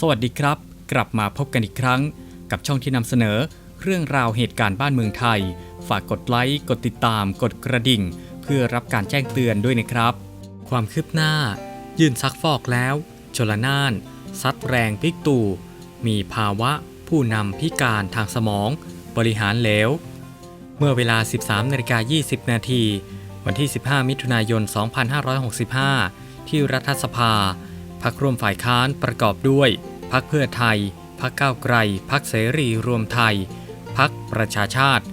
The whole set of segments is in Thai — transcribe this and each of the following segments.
สวัสดีครับ กลับมาพบกันอีกครั้ง กับช่องที่นำเสนอ เรื่องราวเหตุการณ์บ้านเมืองไทย ฝากกดไลค์กดติดตาม กดกระดิ่ง เพื่อรับการแจ้งเตือนด้วยนะครับ ความคืบหน้า ยื่นซักฟอกแล้ว ชลนาน ซัดแรงพลิกตู่ มีภาวะผู้นำพิการทางสมอง บริหารเหลว เมื่อเวลา 13นาฬิกา20 นาที วันที่ 15 มิถุนายน 2565 ที่รัฐสภา พักร่วมฝ่ายค้านประกอบด้วย พักเพื่อไทย พักก้าวไกล พักเสรีรวมไทย พักประชาชาติ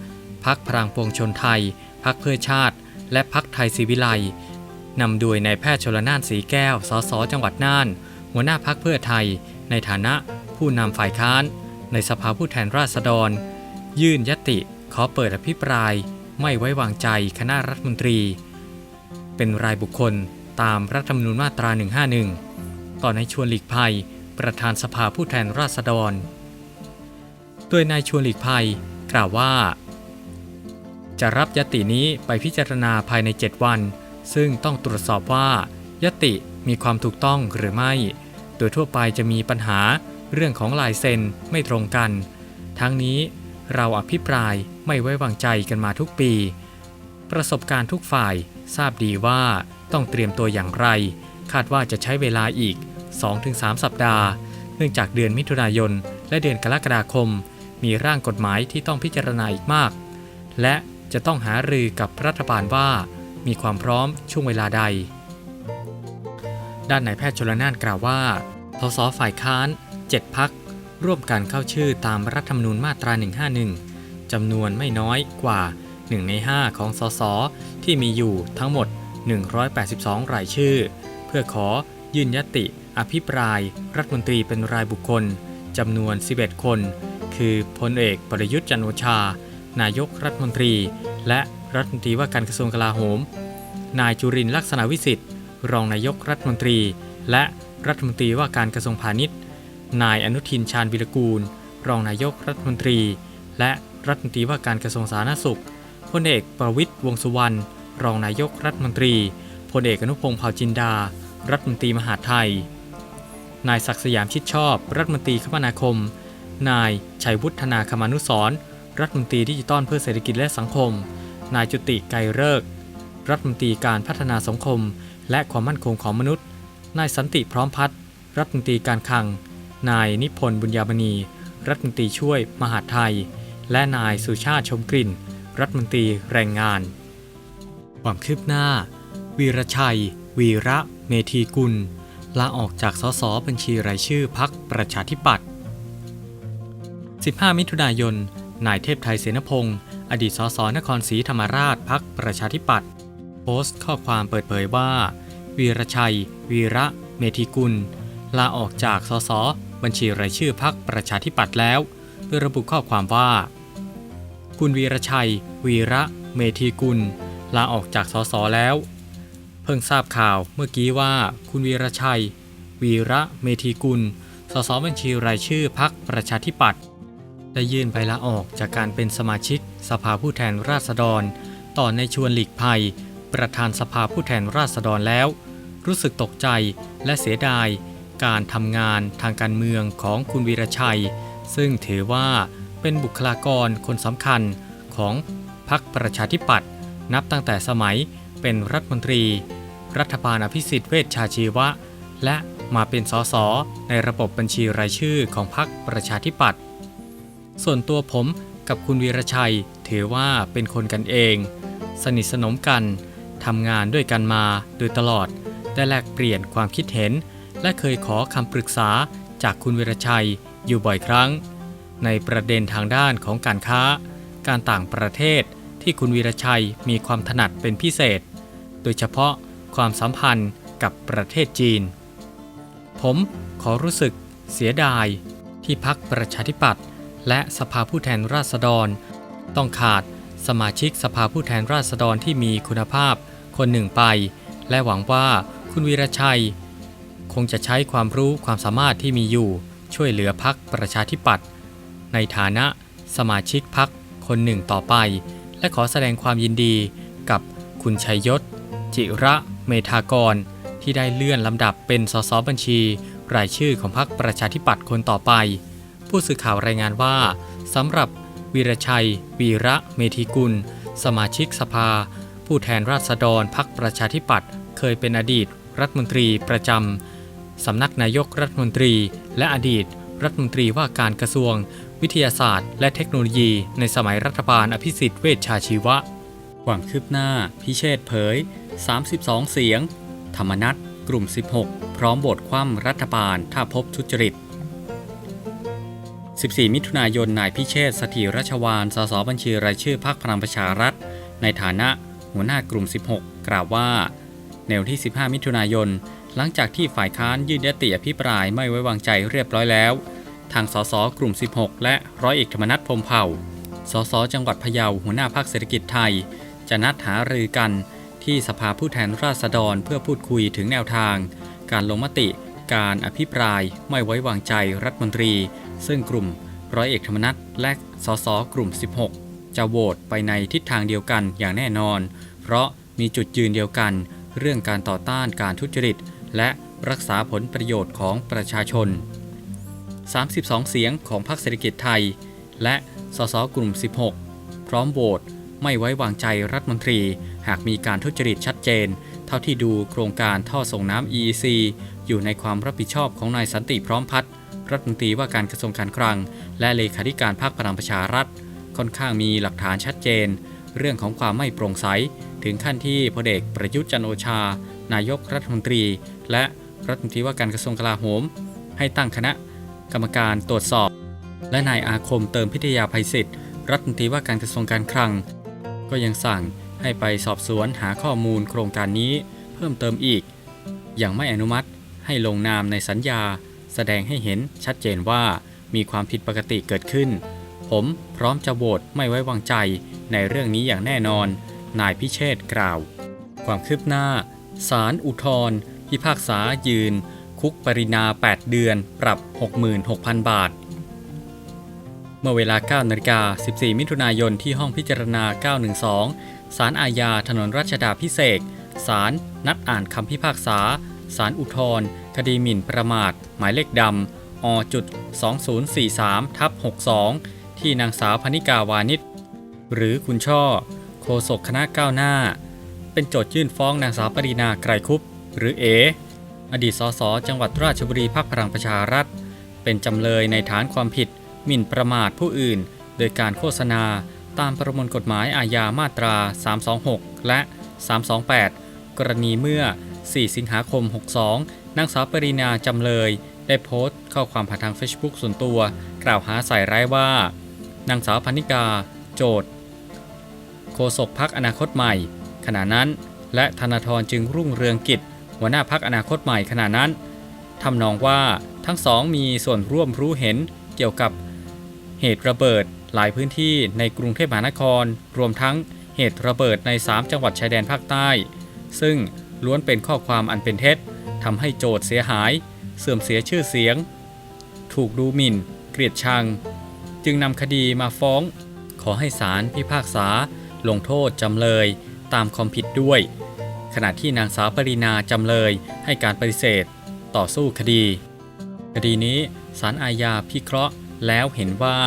พักพลังปวงชนไทย พักเพื่อชาติ และพักไทยศรีวิไลนำโดยนายแพทย์ชลนานสีแก้ว สสจังหวัดน่าน หัวหน้าพักเพื่อไทย ในฐานะผู้นำฝ่ายค้าน ในสภาผู้แทนราษฎร ยื่นยติขอเปิดอภิปราย ไม่ไว้วางใจคณะรัฐมนตรี เป็นรายบุคคลตามรัฐธรรมนูญมาตรา 151 ต่อนายชวนหลีกภัย ประธานสภาผู้แทนราษฎร โดยนายชวนหลีกภัยกล่าวว่า จะรับยตินี้ไปพิจารณาภายใน 7 วัน ซึ่งต้องตรวจสอบว่ายติมีความถูกต้องหรือไม่ โดยทั่วไปจะมีปัญหาเรื่องของลายเซ็นไม่ตรงกัน ทั้งนี้เราอภิปรายไม่ไว้วางใจกันมาทุกปี ประสบการณ์ทุกฝ่ายทราบดีว่าต้องเตรียมตัวอย่างไร คาดว่าจะใช้เวลาอีก 2-3 สัปดาห์ เนื่องจากเดือนมิถุนายน และเดือนกรกฎาคม มีร่างกฎหมายที่ต้องพิจารณาอีกมาก และจะต้องหารือกับรัฐบาลว่า มีความพร้อมช่วงเวลาใด ด้านนายแพทย์ชลนานกล่าวว่าสสฝ่ายค้าน 7 พัก ร่วมกันเข้าชื่อตามรัฐธรรมนูญมาตรา 151 จำนวนไม่น้อยกว่า 1 ใน 5 ของสสที่มีอยู่ทั้งหมด 182 รายชื่อ เพื่อขอยื่นยติ อภิปรายรัฐมนตรีเป็นรายบุคคลจำนวน 11 คน คือพลเอกประยุทธ์จันโอชา นายกรัฐมนตรี และรัฐมนตรีว่าการกระทรวงกลาโหม นายจุรินทร์ลักษณะวิสิทธิ์ รองนายกรัฐมนตรี และรัฐมนตรีว่าการกระทรวงพาณิชย์ นายอนุทินชาญวิรกูล รองนายกรัฐมนตรี และรัฐมนตรีว่าการกระทรวงสาธารณสุขพลเอกประวิตรวงษ์สุวรรณรองนายกรัฐมนตรีพลเอกอนุพงษ์เผ่าจินดา รัฐมนตรีมหาไทย นายศักสยามชิดชอบ รัฐมนตรีคมนาคม นายชัยวุฒนาคมานุสรรัฐมนตรีดิจิทัลเพื่อเศรษฐกิจและสังคม นายจุติไกรเลิกรัฐมนตรีการพัฒนาสังคม และความมั่นคงของมนุษย์ นายสันติพร้อมพัฒน์รัฐมนตรีการคลัง นายนิพนธ์บุญญามณี รัฐมนตรีช่วยมหาไทย และนายสุชาติชมกลิ่น รัฐมนตรีแรงงาน ความคืบหน้า วีรชัย วีระ เมธีกุล ลาออกจากสสบัญชีรายชื่อพักประชาธิปัตย์ 15 มิถุนายน นายเทพไทยเสนพงศ์อดีตสสนครศรีธรรมราชพักประชาธิปัตย์โพสต์ข้อความเปิดเผยว่า วีรชัย วีระ เมธีกุล ลาออกจากสสบัญชีรายชื่อพักประชาธิปัตย์แล้วโดยระบุข้อความว่า คุณวีรชัย วีระ เมธีกุล ลาออกจากสสแล้ว เพิ่งทราบข่าวเมื่อกี้ว่าคุณวีรชัย วีระเมธีกุล สสบัญชีรายชื่อพักประชาธิปัตย์ได้ยื่นใบลาออกจากการเป็นสมาชิกสภาผู้แทนราษฎร ต่อในชวนหลีกภัย ประธานสภาผู้แทนราษฎรแล้ว รู้สึกตกใจและเสียดาย การทำงานทางการเมืองของคุณวีรชัย ซึ่งถือว่าเป็นบุคลากรคนสำคัญของพรรคประชาธิปัตย์นับตั้งแต่สมัย เป็นรัฐมนตรี รัฐบาลอภิสิทธิ์เวชชาชีวะ และมาเป็นสสในระบบบัญชีรายชื่อของพรรคประชาธิปัตย์ส่วนตัวผมกับคุณวีรชัยถือว่าเป็นคนกันเอง สนิทสนมกันทำงานด้วยกันมาโดยตลอด ได้แลกเปลี่ยนความคิดเห็น และเคยขอคำปรึกษาจากคุณวีรชัยอยู่บ่อยครั้ง ในประเด็นทางด้านของการค้า การต่างประเทศที่คุณวีรชัยมีความถนัดเป็นพิเศษ โดยเฉพาะความสัมพันธ์กับประเทศจีน ผมขอรู้สึกเสียดายที่พักประชาธิปัตย์และสภาผู้แทนราษฎร ต้องขาดสมาชิกสภาผู้แทนราษฎรที่มีคุณภาพคนหนึ่งไป และหวังว่าคุณวีรชัย คงจะใช้ความรู้ความสามารถที่มีอยู่ช่วยเหลือพักประชาธิปัตย์ในฐานะสมาชิกพักคนหนึ่งต่อไป และขอแสดงความยินดีกับคุณชัยยศ จิระเมธากร ที่ได้เลื่อนลำดับเป็นสสบัญชี รายชื่อของพรรคประชาธิปัตย์คนต่อไป ผู้สื่อข่าวรายงานว่าสำหรับวีรชัย วีระเมธีกุล สมาชิกสภา ผู้แทนราษฎรพรรคประชาธิปัตย์เคยเป็นอดีต รัฐมนตรีประจำสำนักนายกรัฐมนตรี และอดีต รัฐมนตรีว่าการกระทรวง วิทยาศาสตร์ และเทคโนโลยี ในสมัยรัฐบาลอภิสิทธิ์เวชชาชีวะ ความคืบหน้า พิเชษเผย 32 เสียง ธรรมนัตกลุ่ม 16 พร้อมโหวตคว่ำรัฐบาลถ้าพบทุจริต 14 มิถุนายน นายพิเชษสถิรชวานสสบัญชีรายชื่อพรรคพลังประชารัฐ ในฐานะหัวหน้ากลุ่ม 16 กล่าวว่า ในวันที่ 15 มิถุนายน หลังจากที่ฝ่ายค้านยื่นยติอภิปรายไม่ไว้วางใจเรียบร้อยแล้ว ทางสสกลุ่ม 16 และร้อยเอกธรรมนัฐพรมเผ่า สสจังหวัดพะเยาหัวหน้าพรรคเศรษฐกิจไทย จะนัดหารือกัน ที่สภาผู้แทนราษฎรเพื่อพูดคุยถึงแนวทาง การลงมติ การอภิปรายไม่ไว้วางใจรัฐมนตรี ซึ่งกลุ่มร้อยเอกธรรมนัฐและสสกลุ่ม 16 จะโหวตไปในทิศทางเดียวกันอย่างแน่นอน เพราะมีจุดยืนเดียวกัน เรื่องการต่อต้านการทุจริต และรักษาผลประโยชน์ของประชาชน 32 เสียงของพรรคเศรษฐกิจไทย และสสกลุ่ม 16 พร้อมโหวต ไม่ไว้วางใจรัฐมนตรี หากมีการทุจริตชัดเจน เท่าที่ดูโครงการท่อส่งน้ำ EEC อยู่ในความรับผิดชอบของนายสันติพร้อมพัฒน์รัฐมนตรีว่าการกระทรวงการคลัง และเลขาธิการพรรคพลังประชารัฐ ค่อนข้างมีหลักฐานชัดเจน เรื่องของความไม่โปร่งใส ถึงขั้นที่พลเอกประยุทธ์จันโอชา นายกรัฐมนตรี และรัฐมนตรีว่าการกระทรวงกลาโหม ให้ตั้งคณะ กรรมการตรวจสอบ และนายอาคมเติมพิทยาภัยศิษย์รัฐมนตรีว่าการกระทรวงการคลัง ก็ยังสั่งให้ไปสอบสวนหาข้อมูลโครงการนี้เพิ่มเติมอีก อย่างไม่อนุมัติให้ลงนามในสัญญา แสดงให้เห็นชัดเจนว่ามีความผิดปกติเกิดขึ้น ผมพร้อมจะโหวตไม่ไว้วางใจในเรื่องนี้อย่างแน่นอน นายพิเชษกล่าว ความคืบหน้าศาลอุทธรพิพากษายืน คุกปรินา 8 เดือน ปรับ 66,000 บาท เมื่อเวลา9นาฬิกา14 มิถุนายนที่ห้องพิจารณา 912 ศาลอาญาถนนรัชดาพิเศษศาลนัดอ่านคำพิพากษา ศาลอุทธรคดีหมิ่นประมาท หมายเลขดำอจุด2043ทับ62 ที่นางสาวพนิกาวานิชหรือคุณช่อโฆษกคณะก้าวหน้า เป็นโจทยื่นฟ้องนางสาวปรีนาไกรคุป หรือเอ อดีตสสจังหวัดราชบุรีพักพลังประชารัฐ เป็นจำเลยในฐานความผิด หมิ่นประมาทผู้อื่น โดยการโฆษณา ตามประมวลกฎหมายอาญามาตรา 326 และ 328 กรณีเมื่อ 4 สิงหาคม 62 นางสาวปรินาจำเลย ได้โพสต์ข้อความผ่านทาง Facebook ส่วนตัว กล่าวหาใส่ร้ายว่า นางสาวพันิกา โจทย์โฆษกพักอนาคตใหม่ ขณะนั้น และธนาธรจึงรุ่งเรืองกิจ หัวหน้าพักอนาคตใหม่ขณะนั้นทำนองว่าทั้งสองมีส่วนร่วมรู้เห็นเกี่ยวกับ เหตุระเบิดหลายพื้นที่ในกรุงเทพมหานคร รวมทั้งเหตุระเบิดใน 3 จังหวัดชายแดนภาคใต้ ซึ่งล้วนเป็นข้อความอันเป็นเท็จทำให้โจทย์เสียหาย เสื่อมเสียชื่อเสียง ถูกดูหมิ่น เกลียดชัง จึงนำคดีมาฟ้อง ขอให้ศาลพิพากษา ลงโทษจำเลยตามความผิดด้วย ขณะที่นางสาวปรินาจำเลยให้การปฏิเสธ ต่อสู้คดี คดีนี้ศาลอาญาพิเคราะห์ แล้วเห็นว่า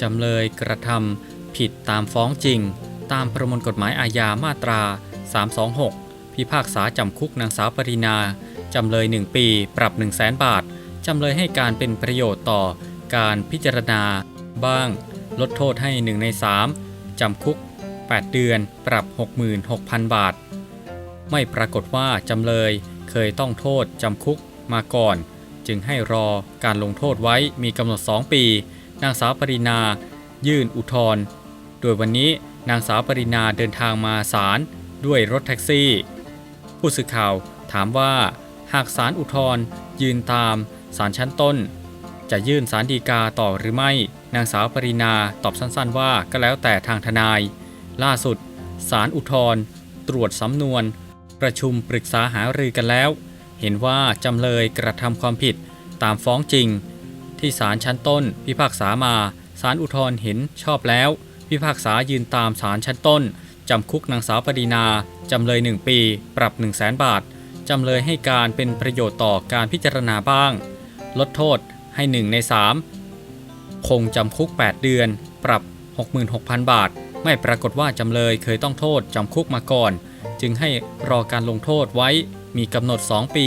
จำเลยกระทำผิดตามฟ้องจริง ตามประมวลกฎหมายอาญามาตรา 326 พิพากษาจำคุกนางสาวปรินา จำเลย 1 ปี ปรับ 1 0 0 0 0แบาท จำเลยให้การเป็นประโยชน์ต่อการพิจารณา บ้าง ลดโทษให้ 1 ใน 3 จำคุก 8 เดือน ปรับ 66,000 บาท ไม่ปรากฏว่าจำเลยเคยต้องโทษจำคุกมาก่อน จึงให้รอการลงโทษไว้มีกำหนด 2 ปี นางสาวปรินา ยื่นอุทธรณ์โดยวันนี้นางสาวปรินาเดินทางมาศาลด้วยรถแท็กซี่ ผู้สื่อข่าวถามว่า หากศาลอุทธรณ์ยืนตามศาลชั้นต้น จะยื่นศาลฎีกาต่อหรือไม่ นางสาวปรินาตอบสั้นๆว่าก็แล้วแต่ทางทนาย ล่าสุดศาลอุทธรณ์ตรวจสำนวน ประชุมปรึกษาหารือกันแล้ว เห็นว่าจำเลยกระทำความผิดตามฟ้องจริง ที่ศาลชั้นต้น พิพากษามาศาลอุทธรณ์เห็นชอบแล้ว พิพากษายืนตามศาลชั้นต้นจำคุกนางสาวปรีนาจำเลย 1 ปี ปรับ 1 0 0 0 0แบาท จำเลยให้การเป็นประโยชน์ต่อการพิจารณาบ้าง ลดโทษให้ 1 ใน 3 คงจำคุก 8 เดือน ปรับ 66,000 บาท ไม่ปรากฏว่าจำเลยเคยต้องโทษจำคุกมาก่อน จึงให้รอการลงโทษไว้ มีกำหนด 2 ปี